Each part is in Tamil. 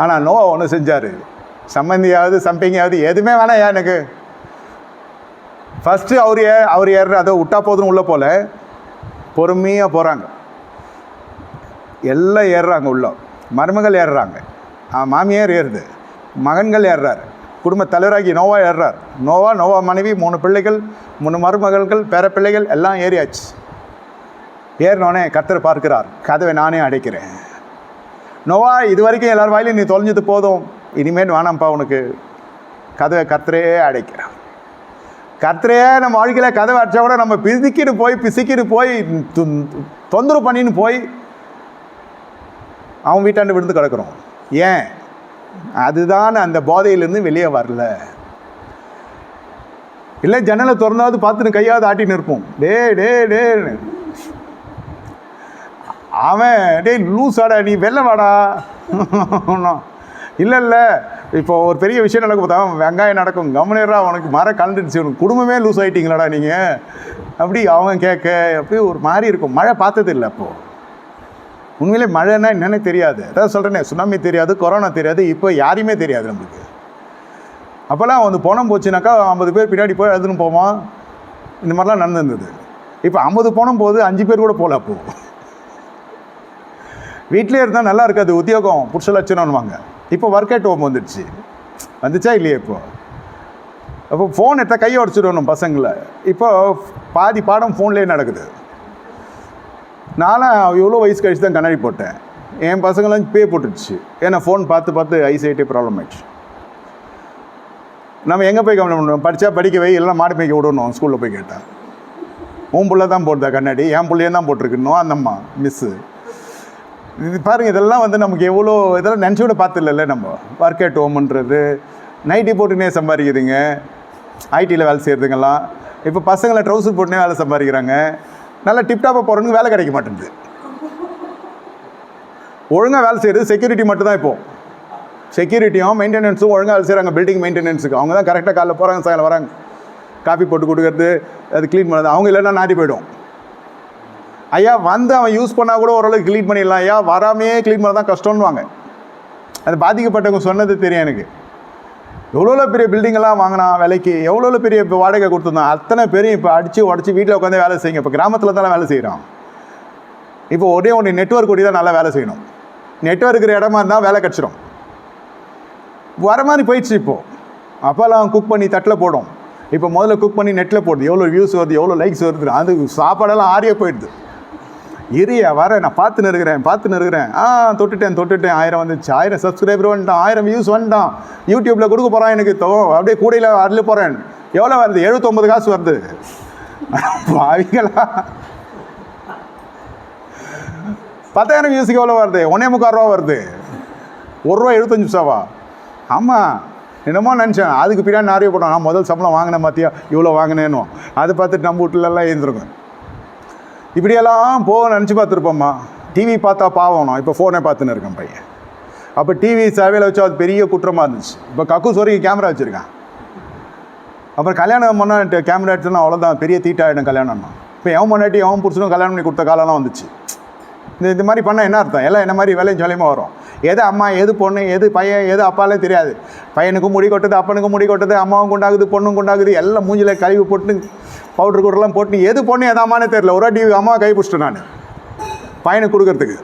ஆனால் நோவா ஒன்று செஞ்சார். சம்மந்தியாவது சம்பிங்காவது எதுவுமே வேணாம் எனக்கு? ஃபஸ்ட்டு அவர் ஏ அவர் ஏறுற அதை விட்டா போதும் உள்ளே போல் பொறுமையாக போகிறாங்க எல்லாம் ஏறுறாங்க உள்ள. மருமகள் ஏறுறாங்க. ஆ, மாமியார் ஏறுது. மகன்கள் ஏறுறாரு. குடும்ப தலைவராகி நோவா ஏறுறார். நோவா நோவா மனைவி மூணு பிள்ளைகள் மூணு மருமகள்கள் பேர பிள்ளைகள் எல்லாம் ஏறியாச்சு. ஏறினோடனே கத்தரை பார்க்கிறார். கதவை நானே அடைக்கிறேன். நோவா இது வரைக்கும் எல்லோரும் வாயிலும் நீ தொலைஞ்சது போதும். இனிமேல் வேணாம்ப்பா உனக்கு. கதவை கத்திரையே அடைக்க கத்திரையே நம்ம வாழ்க்கையில் கதவை அடித்தா கூட நம்ம பிதுக்கிட்டு போய் பிசிக்கிட்டு போய் தொந்தரவு பண்ணின்னு போய் அவன் வீட்டாண்டு விழுந்து கிடக்குறோம். ஏன்? அதுதான் அந்த போதையிலேருந்து வெளியே வரல. இல்லை ஜன்னலை திறந்தாவது பார்த்துன்னு கையாவது ஆட்டின்னு இருப்போம். டே டே டேன்னு அவன் டேய் லூசாடா நீ வெளில வாடா. இல்லை இல்லை. இப்போ ஒரு பெரிய விஷயம் நடக்க பார்த்தா வெங்காயம் நடக்கும். கவனிரா உனக்கு மர கலந்துருச்சு உனக்கு குடும்பமே லூஸ் ஆகிட்டீங்களாடா நீங்கள் அப்படி அவன் கேட்க அப்படியே ஒரு மாதிரி இருக்கும். மழை பார்த்தது இல்லை அப்போது உண்மையிலே மழைன்னா என்னன்னே தெரியாது. அதான் சொல்கிறேனே சுனாமி தெரியாது கொரோனா தெரியாது இப்போ யாரையுமே தெரியாது நம்மளுக்கு. அப்போல்லாம் வந்து பணம் போச்சுனாக்கா ஐம்பது பேர் பின்னாடி போய் எழுதுன்னு போவோம் இந்த மாதிரிலாம் நடந்திருந்தது. இப்போ ஐம்பது பணம் போகுது அஞ்சு பேர் கூட போகல அப்போ. வீட்டிலே இருந்தால் நல்லா இருக்காது. உத்தியோகம் புருஷ லட்சணம்னுவாங்க இப்போ ஒர்க் அட் ஹோம் வந்துடுச்சு. வந்துச்சா இல்லையா இப்போ? அப்போ ஃபோன் எடுத்தால் கையை உடச்சிடணும் பசங்களை. இப்போ பாதி பாடம் ஃபோன்லேயே நடக்குது. நானும் எவ்வளோ வயசு கழிச்சு தான் கண்ணாடி போட்டேன். என் பசங்களாம் பே போட்டுடுச்சு. ஏன்னா ஃபோன் பார்த்து பார்த்து ஐசைட்டே ப்ராப்ளம் ஆயிடுச்சு. நம்ம எங்கே போய் கவனம் பண்ணுவோம் படித்தா படிக்க வை எல்லாம் மாடு மேய்க்க விடணும் ஸ்கூலில் போய் கேட்டேன் உன் பிள்ளை தான் போடுதா கண்ணாடி? என் பிள்ளையே தான் போட்டிருக்கணும் அந்தம்மா மிஸ்ஸு இது பாருங்கள் இதெல்லாம் வந்து நமக்கு எவ்வளோ இதெல்லாம் நினச்சி கூட பார்த்துலல்ல நம்ம ஒர்க் அட் ஹோம்ன்றது நைட்டி போட்டுனே சம்பாதிக்குதுங்க. ஐடியில் வேலை செய்கிறதுங்கெல்லாம் இப்போ பசங்களை ட்ரௌசர் போட்டுனே வேலை சம்பாதிக்கிறாங்க. நல்லா டிப்டாப்பாக போகிறவனுக்கு வேலை கிடைக்க மாட்டேங்குது ஒழுங்காக வேலை செய்கிறது செக்யூரிட்டி மட்டும்தான் இப்போது செக்யூரிட்டியும் மெயின்டெனன்ஸும் ஒழுங்காக வேலை செய்கிறாங்க பில்டிங் மெயின்டெனன்ஸுக்கு அவங்க தான் கரெக்டாக காலைல போகிறாங்க சாயங்காலம் வராங்க. காஃபி போட்டு கொடுக்கறது அது க்ளீன் பண்ணுறது அவங்க இல்லைன்னா நாட்டி போயிடும். ஐயா வந்து அவன் யூஸ் பண்ணால் கூட ஓரளவுக்கு க்ளீன் பண்ணிடலாம் ஐயா. வராமையே க்ளீன் பண்ண தான் கஷ்டம்னுவாங்க. அது பாதிக்கப்பட்டவங்க சொன்னது தெரியும் எனக்கு. எவ்வளோ பெரிய பில்டிங்கெல்லாம் வாங்கினான் விலைக்கு எவ்வளோ பெரிய இப்போ வாடகை கொடுத்துருந்தான். அத்தனை பேரும் இப்போ அடித்து உடச்சி வீட்டில் உட்காந்து வேலை செய்யுங்க. இப்போ கிராமத்தில் தான் வேலை செய்கிறான் இப்போ ஒரே ஒன்று நெட்ஒர்க் ஓடி தான் நல்லா வேலை செய்யணும். நெட்ஒர்க் இருக்கிற இடமா இருந்தால் வேலை கிடச்சிரும். வர மாதிரி போயிடுச்சு இப்போது அப்போல்லாம் குக் பண்ணி தட்டில் போடும். இப்போ முதல்ல குக் பண்ணி நெட்டில் போடுது. எவ்வளோ வியூஸ் வருது எவ்வளோ லைக்ஸ் வருது அது சாப்பாடெல்லாம் ஆறியே போயிடுது. இரியா வர நான் பார்த்துன்னு இருக்கிறேன் பார்த்துன்னு இருக்கிறேன் ஆ தொட்டுட்டேன் தொட்டுட்டேன். ஆயிரம் வந்துச்சு. ஆயிரம் சப்ஸ்கிரைபர் வந்துட்டான். ஆயிரம் வியூஸ் வந்துட்டான். யூடியூப்பில் கொடுக்க போகிறான் எனக்கு. தோ அப்படியே கூடையில் அதில் போகிறேன் எவ்வளோ வருது? எழுபத்தொம்பது காசு வருது. பாவிங்களா பத்தாயிரம் வியூஸுக்கு எவ்வளோ வருது? ஒன்னே முக்கால் ரூபா வருது. ஒரு ரூபா எழுபத்தஞ்சு பைசாவா? ஆமாம் என்னமோ நினச்சேன். அதுக்கு பின்னாடி நிறைய போட்டோம் நான் முதல் சம்பளம் வாங்கினேன் பார்த்தியா இவ்வளோ வாங்கினேன்னு அதை பார்த்துட்டு நம்ம வீட்டிலலாம் எழுந்திருக்கேன் இப்படியெல்லாம் போக நினச்சி பார்த்துருப்போம்மா. டிவி பார்த்தா பாவணும் இப்போ ஃபோனே பார்த்துன்னு இருக்கேன் பையன். அப்போ டிவி சேவையில் வச்சா அது பெரிய குற்றமாக இருந்துச்சு. இப்போ கக்கு வரைக்கும் கேமரா வச்சுருக்கான். அப்புறம் கல்யாணம் பண்ணால் கேமரா எடுத்துனா அவ்வளோதான் பெரிய தீட்டாயிடும் கல்யாணம்னா. இப்போ எவன் பண்ணாட்டி எவன் புருஷனும் கல்யாணம் பண்ணி கொடுத்த காலம்லாம் வந்துச்சு. இந்த இந்த மாதிரி பண்ணால் என்ன அர்த்தம்? எல்லாம் என்ன மாதிரி வேலையும் சொல்லியமாக வரும்? எது அம்மா எது பொண்ணு எது பையன் எது அப்பாலே தெரியாது. பையனுக்கும் முடி கொட்டுது அப்பனுக்கும் முடி கொட்டுது அம்மாவும் கொண்டாகுது பொண்ணும் குண்டாகுது எல்லாம் மூஞ்சில கழிவு போட்டு பவுடர் கூடலாம் போட்டு எது பொண்ணு எதாமான்னு தெரில ஒரு வாட்டி அம்மா கை பிடிச்சிட்டேன் நான். பையனுக்கு கொடுக்கறதுக்கு.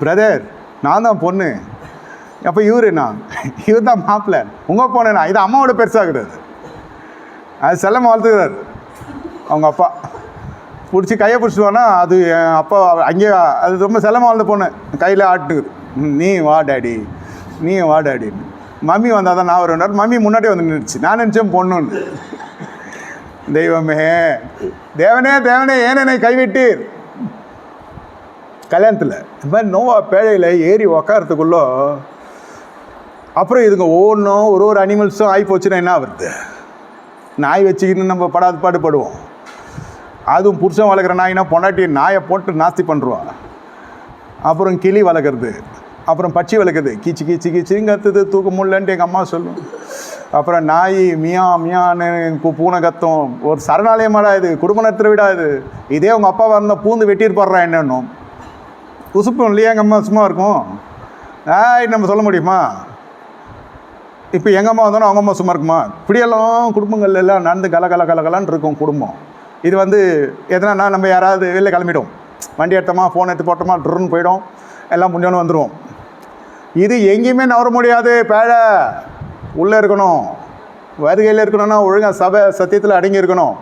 பிரதர் நான் தான் பொண்ணு. அப்போ இவரு நான் இவர் தான் மாப்பிள்ள. உங்கள் பொண்ணுண்ணா நான் இது அம்மாவோட பெருசாகிறது அது செல்லமாக வாழ்த்துக்கிறார். அவங்க அப்பா. பிடிச்சி கையை பிடிச்சிடுவானா? அது என் அப்பா அங்கேயே அது ரொம்ப செல்லமாக வாழ்ந்த பொண்ணு. கையில் ஆட்டுக்குது ம், நீ வா டேடி. நீ வா டேடின்னு மம்மி வந்தால் தான் நான் வருவேன் மம்மி முன்னாடியே வந்து நின்றுச்சு நான் நினச்சேன் பொண்ணுன்னு. தெய்வமே. தேவனே தேவனே ஏன் என்னை கைவிட்டீர்? கல்யாணத்தில் இந்த மாதிரி நோவா பேழையில் ஏறி உக்காரத்துக்குள்ளோ அப்புறம் இதுங்க ஒவ்வொன்றும் ஒரு ஒரு அனிமல்ஸும் ஆகி போச்சுன்னா என்ன வருது நாய் வச்சுக்கின்னு நம்ம படாது பாடு படுவோம் அதுவும் புருஷன் வளர்க்குற நாய்னா பொண்டாட்டி நாயை போட்டு நாஸ்தி பண்ணுருவான் அப்புறம் கிளி வளர்க்குறது. அப்புறம் பட்சி வளர்க்குறது. கீச்சு கீச்சு கீச்சுன்னு கத்துது தூக்க முடியலன்ட்டு எங்கள் அம்மா சொல்லும். அப்புறம் நாய் மியா மியான்னு பூனை கத்தும் ஒரு சரணாலயமாடா இது குடும்ப நடத்துகிற விடாது இதே உங்கள் அப்பா வந்தால் பூந்து வெட்டிட்டு என்னென்னும் என்னன்னும் உசுப்பும் இல்லையா எங்கள் அம்மா? சும்மா இருக்கும். ஆய் நம்ம சொல்ல முடியுமா? இப்போ எங்கள் அம்மா வந்தோன்னா அவங்க அம்மா சும்மா இருக்குமா? இப்படியெல்லாம் குடும்பங்கள் எல்லாம் நடந்து கல கல கல இருக்கும் குடும்பம். இது வந்து எதனா நம்ம யாராவது வெளில கிளம்பிடும் வண்டி எடுத்தோமா ஃபோன் எடுத்து போட்டோமா ட்ருன்னு போயிடும். எல்லாம் முடிஞ்சோன்னு வந்துடுவோம் இது எங்கேயுமே நவர முடியாது பேழை. உள்ளே இருக்கணும். வருகையில் இருக்கணும்னா ஒழுங்காக சபை சத்தியத்தில் அடங்கி இருக்கணும்.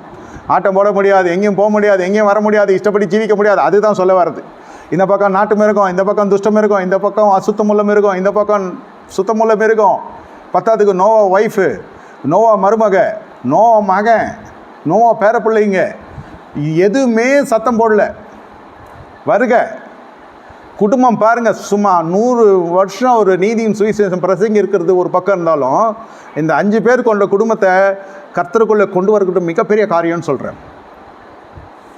ஆட்டம் போட முடியாது எங்கேயும் போக முடியாது எங்கேயும் வர முடியாது இஷ்டப்படி ஜீவிக்க முடியாது அதுதான் சொல்ல வர்றது. இந்த பக்கம் நாட்டு மிருகம் இந்த பக்கம் துஷ்டம் இருக்கும் இந்த பக்கம் அசுத்தமுள்ளம் இருக்கும் இந்த பக்கம் சுத்தமுள்ளம் இருக்கும். பத்தாத்துக்கு நோவா ஒய்ஃபு நோவா மருமக நோவா மகன் நோவா பேர பிள்ளைங்க எதுவுமே சத்தம் போடல. வருக. குடும்பம் பாருங்கள் சும்மா நூறு வருஷம் ஒரு நீதியும் சுவிசேஷம் பிரசங்கி இருக்கிறது ஒரு பக்கம் இருந்தாலும் இந்த அஞ்சு பேர் கொண்ட குடும்பத்தை கர்த்தருக்குள்ளே கொண்டு வரக்கூடிய மிகப்பெரிய காரியம்னு சொல்கிறேன்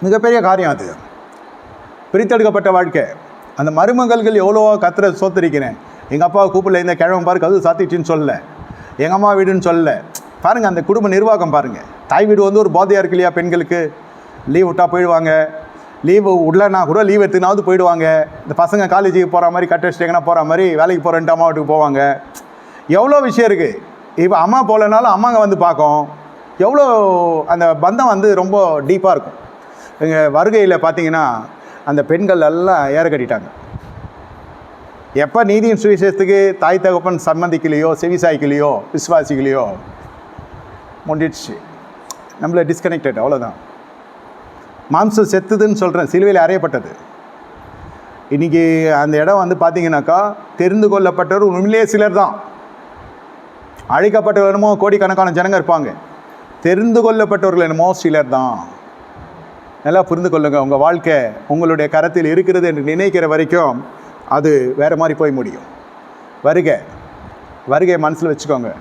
மிகப்பெரிய காரியம் அது. பிரித்தெடுக்கப்பட்ட வாழ்க்கை. அந்த மருமகள்கள் எவ்வளோவா கத்திர சோத்திருக்கிறேன். எங்கள் அப்பாவை கூப்பிடல இந்த கிழவன் பாரு கதவு சாத்திட்டுன்னு சொல்லல. எங்கள் அம்மா வீடுன்னு சொல்லல. பாருங்கள் அந்த குடும்ப நிர்வாகம் பாருங்கள் தாய் வீடு வந்து ஒரு போதையாக இருக்கு இல்லையா பெண்களுக்கு? லீவ் விட்டா போயிடுவாங்க. லீவு விடலன்னா கூட லீவ் எடுத்துனாவது போயிடுவாங்க. இந்த பசங்க காலேஜுக்கு போகிற மாதிரி கட்ட வச்சுட்டீங்கன்னா போகிற மாதிரி வேலைக்கு போகிறேன்ட்டு அம்மா வீட்டுக்கு போவாங்க. எவ்வளோ விஷயம் இருக்குது இப்போ அம்மா போகலனாலும் அம்மாங்க வந்து பார்க்கும். எவ்வளோ அந்த பந்தம் வந்து ரொம்ப டீப்பாக இருக்கும். எங்கள் வருகையில் பார்த்தீங்கன்னா அந்த பெண்கள் எல்லாம் ஏற கட்டிட்டாங்க. எப்போ நீதியின் சுவிசேஷத்துக்கு தாய் தகப்பன் சம்மந்திக்கலையோ செவிசாய்க்கலையோ விசுவாசிக்கலையோ முடிச்சு நம்மளை டிஸ்கனெக்டட் அவ்வளோதான் மாம்சம் செத்துதுன்னு சொல்கிறேன் சிலுவையில் அறையப்பட்டது. இன்றைக்கி அந்த இடம் வந்து பார்த்தீங்கன்னாக்கா தெரிந்து கொள்ளப்பட்டவர் உண்மையிலேயே சிலர் தான். அழைக்கப்பட்டவர் என்னமோ கோடிக்கணக்கான ஜனங்க இருப்பாங்க. தெரிந்து கொள்ளப்பட்டவர்கள் என்னமோ சிலர் தான். நல்லா புரிந்து கொள்ளுங்கள் உங்கள் வாழ்க்கை உங்களுடைய கரத்தில் இருக்கிறது என்று நினைக்கிற வரைக்கும் அது வேறு மாதிரி போய் முடியும். வருக. வருகை மனசில் வச்சுக்கோங்க.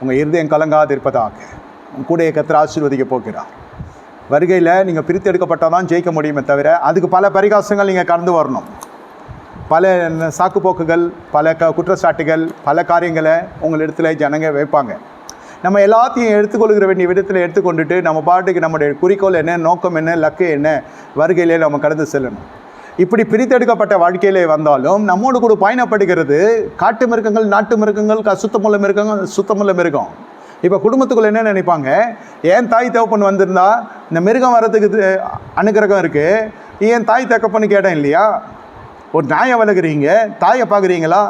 உங்கள் இருதயம் கலங்காது இருப்பதாக. உங்க கூட கத்திர ஆசீர்வதிக்க போகிறார். வருகையில் நீங்கள் பிரித்து எடுக்கப்பட்டால் தான் ஜெயிக்க முடியுமே தவிர அதுக்கு பல பரிகாசங்கள் நீங்கள் கடந்து வரணும். பல சாக்குப்போக்குகள் பல க குற்றச்சாட்டுகள் பல காரியங்களை உங்களிடத்துல ஜனங்க வைப்பாங்க. நம்ம எல்லாத்தையும் எடுத்துக்கொள்கிற வேண்டிய விதத்தில் எடுத்துக்கொண்டுட்டு நம்ம பாட்டுக்கு நம்முடைய குறிக்கோள் என்ன நோக்கம் என்ன லக்கு என்ன வருகையிலே நம்ம கடந்து செல்லணும். இப்படி பிரித்தெடுக்கப்பட்ட வாழ்க்கையிலே வந்தாலும் நம்மோடு கூட பயணப்படுகிறது. காட்டு மிருகங்கள் நாட்டு மிருகங்கள் க- சுத்தமுள்ள மிருகங்கள் சுத்தமுள்ள மிருகம். இப்போ குடும்பத்துக்குள்ளே என்ன நினைப்பாங்க? ஏன் தாய் தகப்பன் வந்திருந்தா இந்த மிருகம் வர்றதுக்கு இது அனுகிரகம் இருக்குது ஏன் தாய் தகப்பன்னு கேட்டேன் இல்லையா? ஒரு நாயை வளர்க்குறீங்க தாயை பார்க்குறீங்களா?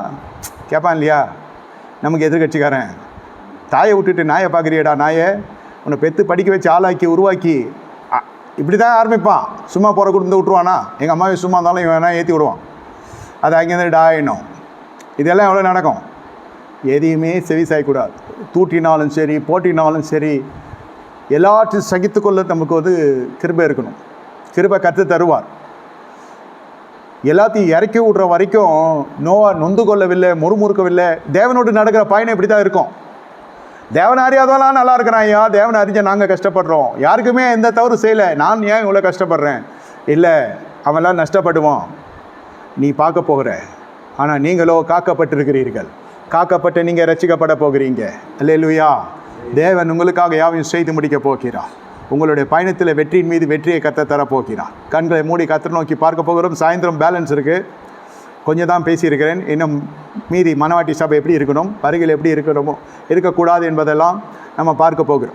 கேட்பான் இல்லையா? நமக்கு எதிர்கட்சிக்காரன் தாயை விட்டுட்டு நாயை பார்க்குறியடா நாயை. உன்னை பெற்று படிக்க வச்சு ஆளாக்கி உருவாக்கி. இப்படி தான் ஆரம்பிப்பான். சும்மா போகிற கொடுத்து விட்ருவானா எங்கள் அம்மாவே சும்மா இருந்தாலும் இவன் வேணால் ஏற்றி விடுவான். அது அங்கேருந்து டாயினும் இதெல்லாம் எவ்வளோ நடக்கும்? எதையுமே செவி சாய்க்கூடாது தூட்டினாலும் சரி போட்டினாலும் சரி எல்லாத்தையும் சகித்துக்கொள்ள நமக்கு வந்து கிருபை இருக்கணும். கிருபை கற்று தருவார். எல்லாத்தையும் இறக்கி விட்ற வரைக்கும் நோவா நொந்து கொள்ளவில்லை முறுமுறுக்கவில்லை. தேவனோடு நடக்கிற பயணம் இப்படி தான் இருக்கும். தேவனை அறியாதவெல்லாம் நல்லா இருக்கிறான் ஐயா. தேவனை அறிஞ்ச நாங்கள் கஷ்டப்படுறோம். யாருக்குமே எந்த தவறு செய்யலை. நான் ஏன் இவ்வளோ கஷ்டப்படுறேன்? இல்லை அவன்லாம் நஷ்டப்படுவான். நீ பார்க்க போகிற. ஆனால் நீங்களோ காக்கப்பட்டிருக்கிறீர்கள். காக்கப்பட்டு நீங்கள் ரசிக்கப்பட போகிறீங்க. அல்லேலுயா. தேவன் உங்களுக்காக யாவையும் செய்து முடிக்க போகிறார். உங்களுடைய பயணத்தில் வெற்றியின் மீது வெற்றியை கத்த தர போகிறார். கண்களை மூடி கத்த நோக்கி பார்க்க போகிறோம். சாயந்தரம் பேலன்ஸ் இருக்குது கொஞ்சம் தான் பேசியிருக்கிறேன். இன்னும் மீதி மனவாட்டி சபை எப்படி இருக்கணும்? வருகையில் எப்படி இருக்கணுமோ? இருக்கக்கூடாது என்பதெல்லாம் நம்ம பார்க்க போகிறோம்.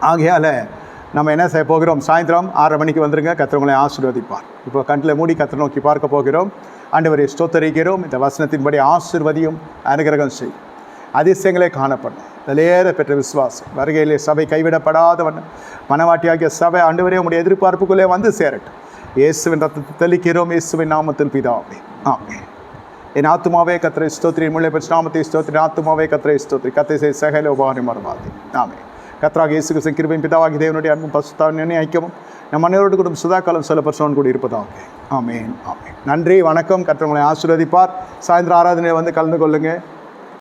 ஆகையால் நம்ம என்ன செய்ய போகிறோம்? சாயந்தரம் ஆறரை மணிக்கு வந்துருங்க. கத்திரவங்களை ஆசீர்வதிப்பார். இப்போ கண்ணில் மூடி கத்திர நோக்கி பார்க்க போகிறோம். ஆண்டவரை ஸ்தோத்தரிக்கிறோம். இந்த வசனத்தின்படி ஆசிர்வதியும் அனுகிரகம் செய். அதிசயங்களே காணப்படும். வெளியேற பெற்ற விசுவாசம். வருகையிலே சபை கைவிடப்படாதவன். மனவாட்டியாகிய சபை ஆண்டவரே உங்களுடைய எதிர்பார்ப்புக்குள்ளே வந்து சேரட்டும். இயேசுவின் ரத்தத்தை தெளிக்கிறோம். இயேசுவின் நாமத்தில் பிதாவே. ஆமே என் ஆத்துமாவே கத்திரை ஸ்தோத்ரி முல்லை பெற்ற நாமத்தை ஸ்தோத்ரி ஆத்துமாவே கத்திரை ஸ்தோத்ரி கத்தை செய் சகல உபாரி மறவாதி. ஆமே கத்ராக இயேசு கிறிஸ்து கிருபையும் பிதாவாகி தேவனுடைய அன்பும் பசுத்தாவின் ஐக்கியமும் நம் அனைவரோடு கூட சுதாக்காலம் காலம் சில பர்சவன் கூட இருப்பதாக. ஆமேன் ஆமேன். நன்றி வணக்கம். கற்றவங்களை ஆசீர்வதிப்பார். சாயந்தரம் ஆராதனையை வந்து கலந்து கொள்ளுங்கள்